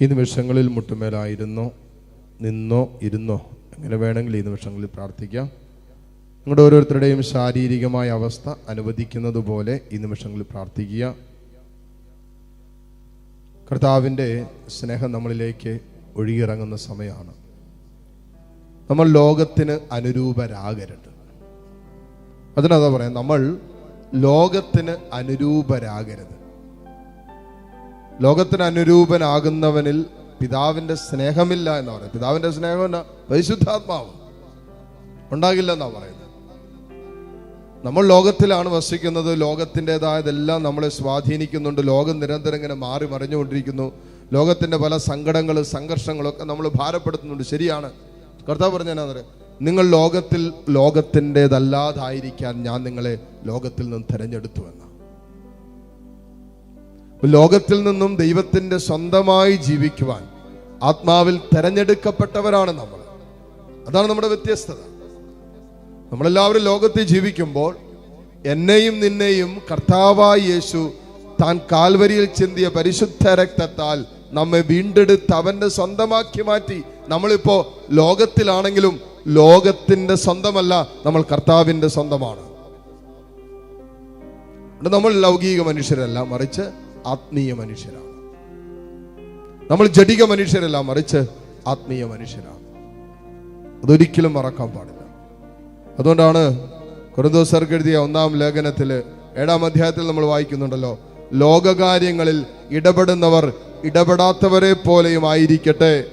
ഈ നിമിഷങ്ങളിൽ മുട്ടുമേലായിരുന്നോ? നിന്നോ? ഇരുന്നോ? എങ്ങനെ വേണമെങ്കിൽ ഈ നിമിഷങ്ങളിൽ പ്രാർത്ഥിക്കാം. നിങ്ങളുടെ ഓരോരുത്തരുടെയും ശാരീരികമായ അവസ്ഥ അനുവദിക്കുന്നത് പോലെ ഈ നിമിഷങ്ങളിൽ പ്രാർത്ഥിക്കുക. കർത്താവിന്റെ സ്നേഹം നമ്മളിലേക്ക് ഒഴുകിയിറങ്ങുന്ന സമയമാണ്. നമ്മൾ ലോകത്തിന് അനുരൂപരാകരുത്. അതിനതാ പറയാം നമ്മൾ ലോകത്തിന് അനുരൂപരാകരുത്. ലോകത്തിന് അനുരൂപനാകുന്നവനിൽ പിതാവിന്റെ സ്നേഹമില്ല എന്ന് പറയുന്നത്. പിതാവിന്റെ സ്നേഹം പരിശുദ്ധാത്മാവ്. ഉണ്ടാകില്ല എന്നാ പറയുന്നത്. നമ്മൾ ലോകത്തിലാണ് വസിക്കുന്നത്. ലോകത്തിന്റെതായതെല്ലാം നമ്മളെ സ്വാധീനിക്കുന്നുണ്ട്. ലോകം നിരന്തരം ഇങ്ങനെ മാറി മറിഞ്ഞുകൊണ്ടിരിക്കുന്നു. ലോകത്തിന്റെ പല സങ്കടങ്ങളും സംഘർഷങ്ങളൊക്കെ നമ്മൾ ഭാരപ്പെടുത്തുന്നുണ്ട്. ശരിയാണ്. കർത്താവ് പറഞ്ഞാൽ നിങ്ങൾ ലോകത്തിൽ ലോകത്തിന്റെതല്ലാതായിരിക്കാൻ ഞാൻ നിങ്ങളെ ലോകത്തിൽ നിന്ന് തിരഞ്ഞെടുത്തു എന്നാണ് ലോകത്തിൽ നിന്നും ദൈവത്തിന്റെ സ്വന്തമായി ജീവിക്കുവാൻ ആത്മാവിൽ തെരഞ്ഞെടുക്കപ്പെട്ടവരാണ് നമ്മൾ. അതാണ് നമ്മുടെ വ്യത്യസ്തത. നമ്മളെല്ലാവരും ലോകത്തിൽ ജീവിക്കുമ്പോൾ എന്നെയും നിന്നെയും കർത്താവായ യേശു താൻ കാൽവരിയിൽ ചിന്തിയ പരിശുദ്ധ രക്തത്താൽ നമ്മെ വീണ്ടെടുത്ത് അവന്റെ സ്വന്തമാക്കി മാറ്റി. നമ്മളിപ്പോ ലോകത്തിലാണെങ്കിലും ലോകത്തിന്റെ സ്വന്തമല്ല നമ്മൾ കർത്താവിന്റെ സ്വന്തമാണ്. നമ്മൾ ലൗകിക മനുഷ്യരല്ല മറിച്ച് ആത്മീയ മനുഷ്യരാണ്. നമ്മൾ ജടിക മനുഷ്യരല്ല മറിച്ച് ആത്മീയ മനുഷ്യരാണ്. അതൊരിക്കലും മറക്കാൻ പാടില്ല. അതുകൊണ്ടാണ് കുറുദോസർക്ക് എഴുതിയ ഒന്നാം ലേഖനത്തിൽ ഏഴാം അധ്യായത്തിൽ നമ്മൾ വായിക്കുന്നുണ്ടല്ലോ ലോകകാര്യങ്ങളിൽ ഇടപെടുന്നവർ ഇടപെടാത്തവരെ പോലെയും ആയിരിക്കട്ടെ.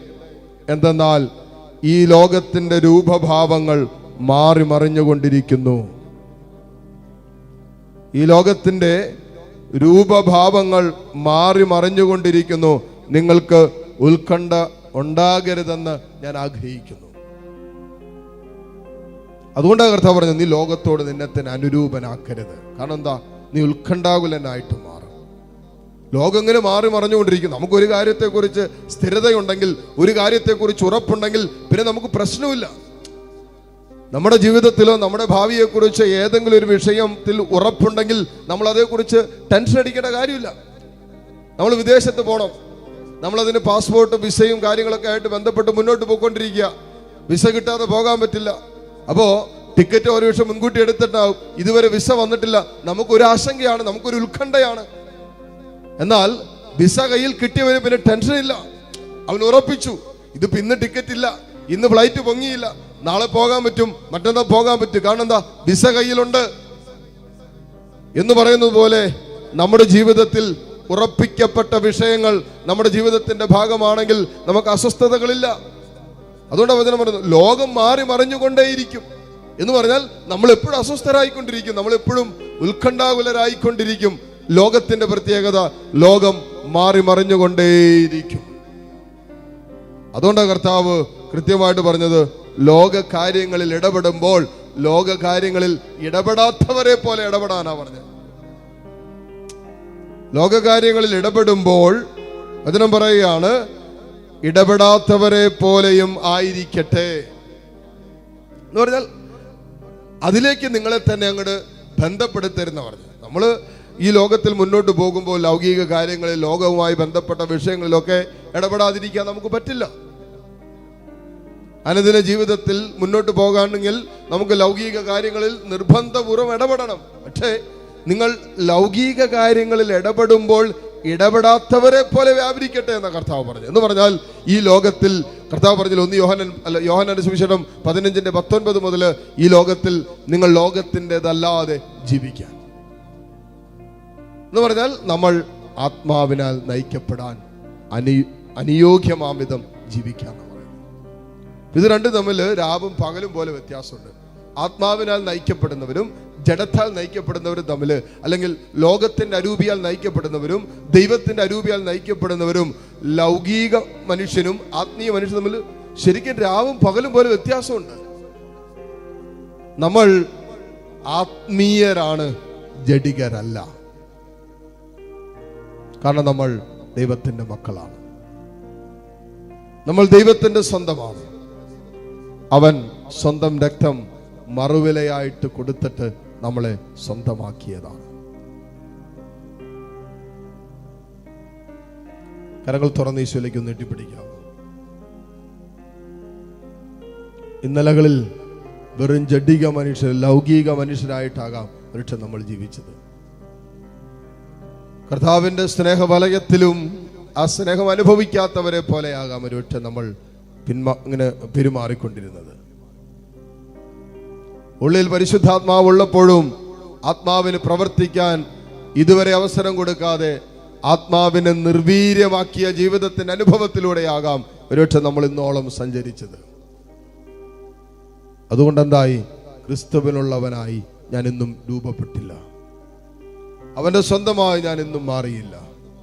എന്തെന്നാൽ ഈ ലോകത്തിന്റെ രൂപഭാവങ്ങൾ മാറി മറിഞ്ഞുകൊണ്ടിരിക്കുന്നു. ഈ ലോകത്തിന്റെ രൂപഭാവങ്ങൾ മാറി മറിഞ്ഞുകൊണ്ടിരിക്കുന്നു. നിങ്ങൾക്ക് ഉത്കണ്ഠ ഉണ്ടാകരുതെന്ന് ഞാൻ ആഗ്രഹിക്കുന്നു. അതുകൊണ്ടാണ് കർത്താവ് പറഞ്ഞത് നീ ലോകത്തോട് നിന്നെ തന്നെ അനുരൂപനാക്കരുത്. കാരണം എന്താ? നീ ഉത്കണ്ഠാകുലനായിട്ട് മാറും. ലോകം ഇങ്ങനെ മാറി മറിഞ്ഞുകൊണ്ടിരിക്കുന്നു. നമുക്കൊരു കാര്യത്തെക്കുറിച്ച് സ്ഥിരതയുണ്ടെങ്കിൽ ഒരു കാര്യത്തെക്കുറിച്ച് ഉറപ്പുണ്ടെങ്കിൽ പിന്നെ നമുക്ക് പ്രശ്നമില്ല. നമ്മുടെ ജീവിതത്തിലോ നമ്മുടെ ഭാവിയെക്കുറിച്ച് ഏതെങ്കിലും ഒരു വിഷയത്തിൽ ഉറപ്പുണ്ടെങ്കിൽ നമ്മൾ അതേക്കുറിച്ച് ടെൻഷൻ അടിക്കേണ്ട കാര്യമില്ല. നമ്മൾ വിദേശത്ത് പോകണം നമ്മളതിന് പാസ്പോർട്ട് വിസയും കാര്യങ്ങളൊക്കെ ആയിട്ട് ബന്ധപ്പെട്ട് മുന്നോട്ട് പോയിക്കൊണ്ടിരിക്കുക. വിസ കിട്ടാതെ പോകാൻ പറ്റില്ല. അപ്പോ ടിക്കറ്റ് ഒരു വർഷം മുൻകൂട്ടി എടുത്തിട്ടാവും ഇതുവരെ വിസ വന്നിട്ടില്ല. നമുക്കൊരു ആശങ്കയാണ് നമുക്കൊരു ഉത്കണ്ഠയാണ്. എന്നാൽ വിസ കയ്യിൽ കിട്ടിയവന് പിന്നെ ടെൻഷൻ ഇല്ല. അവൻ ഉറപ്പിച്ചു. ഇത് ഇന്ന് ടിക്കറ്റ് ഇല്ല. ഇന്ന് ഫ്ലൈറ്റ് പൊങ്ങിയില്ല. നാളെ പോകാൻ പറ്റും മറ്റന്നാൾ പോകാൻ പറ്റും. കാരണം എന്താ? വിസ കയ്യിലുണ്ട്. എന്ന് പറയുന്നത് പോലെ നമ്മുടെ ജീവിതത്തിൽ ഉറപ്പിക്കപ്പെട്ട വിഷയങ്ങൾ നമ്മുടെ ജീവിതത്തിന്റെ ഭാഗമാണെങ്കിൽ നമുക്ക് അസ്വസ്ഥതകളില്ല. അതുകൊണ്ട് വചനം പറയുന്നു ലോകം മാറി മറിഞ്ഞുകൊണ്ടേയിരിക്കും. എന്ന് പറഞ്ഞാൽ നമ്മൾ എപ്പോഴും അസ്വസ്ഥരായിക്കൊണ്ടിരിക്കും. നമ്മൾ എപ്പോഴും ഉത്കണ്ഠാകുലരായിക്കൊണ്ടിരിക്കും. ലോകത്തിന്റെ പ്രത്യേകത ലോകം മാറി മറിഞ്ഞുകൊണ്ടേയിരിക്കും. അതുകൊണ്ടാണ് കർത്താവ് കൃത്യമായിട്ട് പറഞ്ഞത് ലോക കാര്യങ്ങളിൽ ഇടപെടുമ്പോൾ ലോക കാര്യങ്ങളിൽ ഇടപെടാത്തവരെ പോലെ ഇടപെടാനാ പറഞ്ഞത്. ലോകകാര്യങ്ങളിൽ ഇടപെടുമ്പോൾ വചനം പറയുകയാണ് ഇടപെടാത്തവരെ പോലെയും ആയിരിക്കട്ടെ. എന്ന് പറഞ്ഞാൽ അതിലേക്ക് നിങ്ങളെ തന്നെ അങ്ങോട്ട് ബന്ധപ്പെടുത്തരുന്ന പറഞ്ഞു നമ്മൾ ഈ ലോകത്തിൽ മുന്നോട്ട് പോകുമ്പോൾ ലൗകിക കാര്യങ്ങളിൽ ലോകവുമായി ബന്ധപ്പെട്ട വിഷയങ്ങളിലൊക്കെ ഇടപെടാതിരിക്കാൻ നമുക്ക് പറ്റില്ല. അനുദിന ജീവിതത്തിൽ മുന്നോട്ട് പോകാണെങ്കിൽ നമുക്ക് ലൗകിക കാര്യങ്ങളിൽ നിർബന്ധപൂർവം ഇടപെടണം. പക്ഷേ നിങ്ങൾ ലൗകിക കാര്യങ്ങളിൽ ഇടപെടുമ്പോൾ ഇടപെടാത്തവരെ പോലെ വ്യാപരിക്കട്ടെ എന്ന കർത്താവ് പറഞ്ഞു എന്ന് പറഞ്ഞാൽ ഈ ലോകത്തിൽ കർത്താവ് പറഞ്ഞു ഒന്ന് യോഹനൻ അല്ല യോഹനന്റെ സുവിശേഷം പതിനഞ്ചിന്റെ പത്തൊൻപത് മുതൽ ഈ ലോകത്തിൽ നിങ്ങൾ ലോകത്തിന്റെതല്ലാതെ ജീവിക്കാൻ. എന്ന് പറഞ്ഞാൽ നമ്മൾ ആത്മാവിനാൽ നയിക്കപ്പെടാൻ അനു അനുയോഗ്യമാം വിധം ജീവിക്കാൻ ഇത് രണ്ടും തമ്മിൽ രാവും പകലും പോലെ വ്യത്യാസമുണ്ട്. ആത്മാവിനാൽ നയിക്കപ്പെടുന്നവരും ജഡത്താൽ നയിക്കപ്പെടുന്നവരും തമ്മിൽ അല്ലെങ്കിൽ ലോകത്തിന്റെ അരൂപിയാൽ നയിക്കപ്പെടുന്നവരും ദൈവത്തിന്റെ അരൂപിയാൽ നയിക്കപ്പെടുന്നവരും ലൗകിക മനുഷ്യനും ആത്മീയ മനുഷ്യനും തമ്മിൽ ശരിക്കും രാവും പകലും പോലെ വ്യത്യാസമുണ്ട്. നമ്മൾ ആത്മീയരാണ് ജഡികരല്ല. കാരണം നമ്മൾ ദൈവത്തിന്റെ മക്കളാണ്. നമ്മൾ ദൈവത്തിന്റെ സ്വന്തമാണ്. അവൻ സ്വന്തം രക്തം മറുവിലയായിട്ട് കൊടുത്തിട്ട് നമ്മളെ സ്വന്തമാക്കിയതാണ്. കരങ്ങൾ തുറന്ന് ഈശോയിലേക്ക് നീട്ടിപ്പിടിക്കാം ഇന്നലകളിൽ വെറും ജഡിക മനുഷ്യർ ലൗകിക മനുഷ്യരായിട്ടാകാം ഒരുക്ഷം നമ്മൾ ജീവിച്ചത്. കർത്താവിന്റെ സ്നേഹവലയത്തിലും ആ സ്നേഹം അനുഭവിക്കാത്തവരെ പോലെയാകാം ഒരുപക്ഷെ നമ്മൾ പിന്മ ഇങ്ങനെ പെരുമാറിക്കൊണ്ടിരുന്നത്. ഉള്ളിൽ പരിശുദ്ധാത്മാവ് ഉള്ളപ്പോഴും ആത്മാവിന് പ്രവർത്തിക്കാൻ ഇതുവരെ അവസരം കൊടുക്കാതെ ആത്മാവിനെ നിർവീര്യമാക്കിയ ജീവിതത്തിന്റെ അനുഭവത്തിലൂടെയാകാം ഒരുപക്ഷെ നമ്മൾ ഇന്നോളം സഞ്ചരിച്ചത്. അതുകൊണ്ട് എന്തായി ക്രിസ്തുവിനുള്ളവനായി ഞാൻ ഇന്നും രൂപപ്പെട്ടില്ല. അവന്റെ സ്വന്തമായി ഞാൻ ഇന്നും മാറിയില്ല.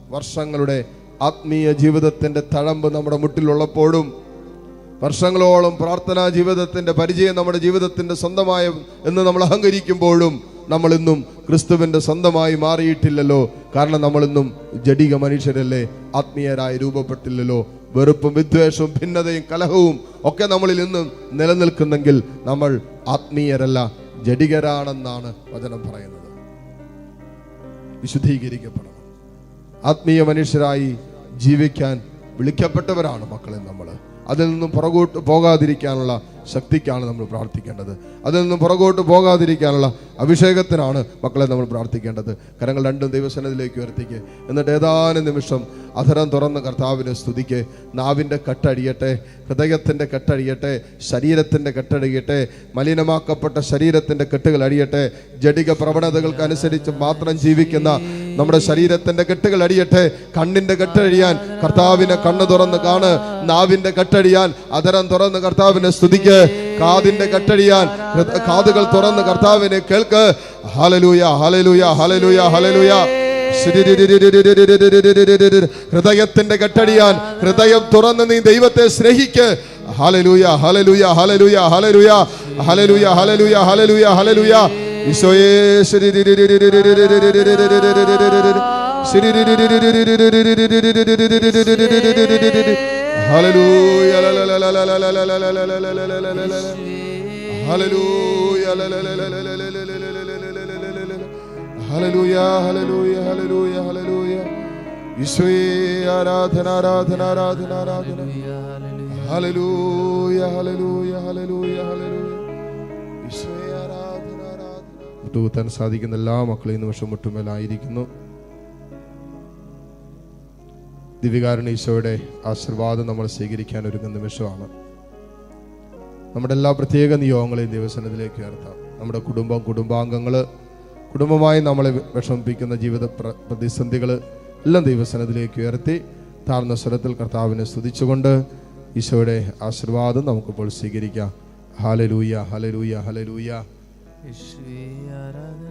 വർഷങ്ങളുടെ ആത്മീയ ജീവിതത്തിന്റെ തഴമ്പ് നമ്മുടെ മുട്ടിലുള്ളപ്പോഴും വർഷങ്ങളോളം പ്രാർത്ഥനാ ജീവിതത്തിന്റെ പരിചയം നമ്മുടെ ജീവിതത്തിന്റെ സ്വന്തമായ എന്ന് നമ്മൾ അഹങ്കരിക്കുമ്പോഴും നമ്മൾ ഇന്നും ക്രിസ്തുവിന്റെ സ്വന്തമായി മാറിയിട്ടില്ലല്ലോ. കാരണം നമ്മൾ ഇന്നും ജഡിക മനുഷ്യരല്ലേ ആത്മീയരായി രൂപപ്പെട്ടില്ലല്ലോ. വെറുപ്പും വിദ്വേഷവും ഭിന്നതയും കലഹവും ഒക്കെ നമ്മളിൽ ഇന്നും നിലനിൽക്കുന്നെങ്കിൽ നമ്മൾ ആത്മീയരല്ല ജഡികരാണെന്നാണ് വചനം പറയുന്നത്. വിശുദ്ധീകരിക്കപ്പെടണം. ആത്മീയ മനുഷ്യരായി ജീവിക്കാൻ വിളിക്കപ്പെട്ടവരാണ് മക്കളെ നമ്മൾ അതിൽ നിന്നും പുറകോട്ട് പോകാതിരിക്കാനുള്ള ശക്തിക്കാണ് നമ്മൾ പ്രാർത്ഥിക്കേണ്ടത്. അതിൽ നിന്നും പുറകോട്ട് പോകാതിരിക്കാനുള്ള അഭിഷേകത്തിനാണ് മക്കളെ നമ്മൾ പ്രാർത്ഥിക്കേണ്ടത്. കരങ്ങൾ രണ്ടും ദൈവസനത്തിലേക്ക് ഉയർത്തിക്ക്. എന്നിട്ട് ഏതാനും നിമിഷം അധരം തുറന്ന് കർത്താവിനെ സ്തുതിക്ക്. നാവിന്റെ കെട്ടടിയട്ടെ ഹൃദയത്തിന്റെ കെട്ടടിയട്ടെ ശരീരത്തിന്റെ കെട്ടടിയട്ടെ മലിനമാക്കപ്പെട്ട ശരീരത്തിന്റെ കെട്ടുകൾ അടിയട്ടെ ജടിക പ്രവണതകൾക്ക് അനുസരിച്ച് മാത്രം ജീവിക്കുന്ന നമ്മുടെ ശരീരത്തിന്റെ കെട്ടുകൾ അടിയട്ടെ കണ്ണിന്റെ കെട്ടഴിയാൻ കർത്താവിനെ കണ്ണ് തുറന്ന് കാണ് നാവിന്റെ കെട്ടഴിയാൻ അതരം തുറന്ന് കർത്താവിനെ സ്തുതിക്ക്. കാതിന്റെ കട്ടടിയാൻ കാതുകൾ തുറന്ന് കർത്താവിനെ കേൾക്ക്. ഹലലൂയ ഹലലൂയ ഹലലൂയ ഹലലൂയ ഹൃദയത്തിന്റെ കെട്ടടിയാൻ ഹൃദയം തുറന്ന് നീ ദൈവത്തെ സ്നേഹിക്ക്. ഹലലൂയ ഹലലൂയ ഹലലൂയ ഹലലൂയ ഹലലൂയ ഹലലൂയ ഹലലൂയ ഹലലൂയ ഈശോയേ ഹലലൂയ ഹലലൂയ ഹലലൂയ ഹലലൂയ ഹലലൂയ ഹലലൂയ ഈശോയെ ആരാധന ആരാധന ആരാധന ആരാധന ഹലലൂയ ഹലലൂയ ഹലലൂയ ഹലലൂയ ഈശോയെ ആരാധന ആരാധന മുട്ടുകുത്താൻ സാധിക്കുന്ന എല്ലാ മക്കളെയും നിമിഷം മുട്ടുമേലായിരിക്കുന്നു ദിവ്യകാരുണ്യ ഈശോയുടെ ആശീർവാദം നമ്മൾ സ്വീകരിക്കാൻ ഒരുങ്ങുന്ന നിമിഷമാണ്. നമ്മുടെ എല്ലാ പ്രത്യേക നിയോഗങ്ങളെയും ദിവസനത്തിലേക്ക് ഉയർത്താം. നമ്മുടെ കുടുംബം കുടുംബാംഗങ്ങൾ കുടുംബമായി നമ്മളെ വിഷമിപ്പിക്കുന്ന ജീവിത പ്ര- പ്രതിസന്ധികൾ എല്ലാം ദൈവസനത്തിലേക്ക് ഉയർത്തി താഴ്ന്ന സ്വരത്തിൽ കർത്താവിനെ സ്തുതിച്ചുകൊണ്ട് ഈശോയുടെ ആശീർവാദം നമുക്കിപ്പോൾ സ്വീകരിക്കാം. ഹലലൂയ ഹലലൂയ ഹലലൂയ ഈശ്വര ആരാധന